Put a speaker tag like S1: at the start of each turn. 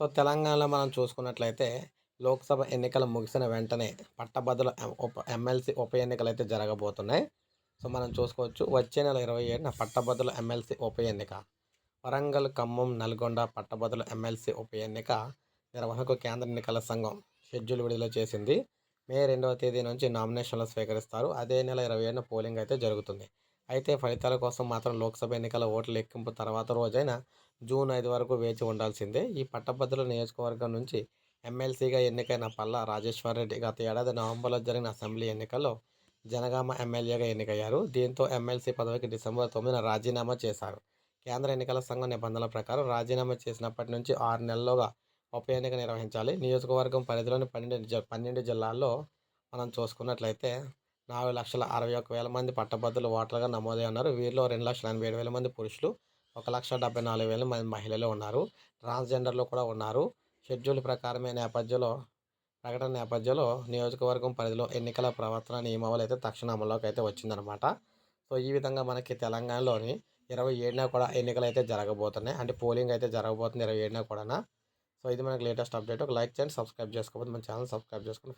S1: So తెలంగాణలో మనం చూసుకున్నట్లయితే లోక్సభ ఎన్నికలు ముగిసిన వెంటనే పట్టభద్రుల ఉప ఎమ్మెల్సీ ఉప ఎన్నికలు అయితే జరగబోతున్నాయి. సో మనం చూసుకోవచ్చు వచ్చే నెల ఇరవై ఏడున పట్టభద్రుల ఎమ్మెల్సీ ఉప ఎన్నిక వరంగల్ ఖమ్మం నల్గొండ పట్టభద్రుల ఎమ్మెల్సీ ఉప ఎన్నిక నిర్వహణకు కేంద్ర ఎన్నికల సంఘం షెడ్యూల్ విడుదల చేసింది. మే రెండవ తేదీ నుంచి నామినేషన్లు స్వీకరిస్తారు. అదే నెల ఇరవై ఏడున పోలింగ్ అయితే జరుగుతుంది. అయితే ఫలితాల కోసం మాత్రం లోక్సభ ఎన్నికల ఓట్ల లెక్కింపు తర్వాత రోజైన జూన్ ఐదు వరకు వేచి ఉండాల్సిందే. ఈ పట్టభద్రుల నియోజకవర్గం నుంచి ఎమ్మెల్సీగా ఎన్నికైన పల్లా రాజేశ్వర్ రెడ్డి గత ఏడాది నవంబర్లో జరిగిన అసెంబ్లీ ఎన్నికల్లో జనగామ ఎమ్మెల్యేగా ఎన్నికయ్యారు. దీంతో ఎమ్మెల్సీ పదవికి డిసెంబర్ తొమ్మిదిన రాజీనామా చేశారు. కేంద్ర ఎన్నికల సంఘం నిబంధనల ప్రకారం రాజీనామా చేసినప్పటి నుంచి ఆరు నెలల్లోగా ఉప ఎన్నిక నిర్వహించాలి. నియోజకవర్గం పరిధిలోని పన్నెండు పన్నెండు జిల్లాల్లో మనం చూసుకున్నట్లయితే నాలుగు లక్షల అరవై ఒక్క వేల మంది పట్టభద్రులు ఓటర్లుగా నమోదై ఉన్నారు. వీరిలో రెండు లక్షల ఎనభై ఏడు వేల మంది పురుషులు ఒక లక్ష డెబ్బై నాలుగు వేల మంది మహిళలు ఉన్నారు. ట్రాన్స్జెండర్లు కూడా ఉన్నారు. షెడ్యూల్ ప్రకారమే నేపథ్యంలో ప్రకటన నేపథ్యంలో నియోజకవర్గం పరిధిలో ఎన్నికల ప్రవర్తన నియమావళి అయితే తక్షణ అమల్లోకి అయితే వచ్చిందనమాట సో ఈ విధంగా మనకి తెలంగాణలోని ఇరవై ఏడున కూడా ఎన్నికలు అయితే జరగబోతున్నాయి. అంటే పోలింగ్ అయితే జరగబోతుంది ఇరవై ఏడున కూడా సో ఇది మనకి లేటెస్ట్ అప్డేట్. ఒక లైక్ చేయండి సబ్స్క్రైబ్ చేసుకోకపోతే మన ఛానల్ సబ్స్క్రైబ్ చేసుకుని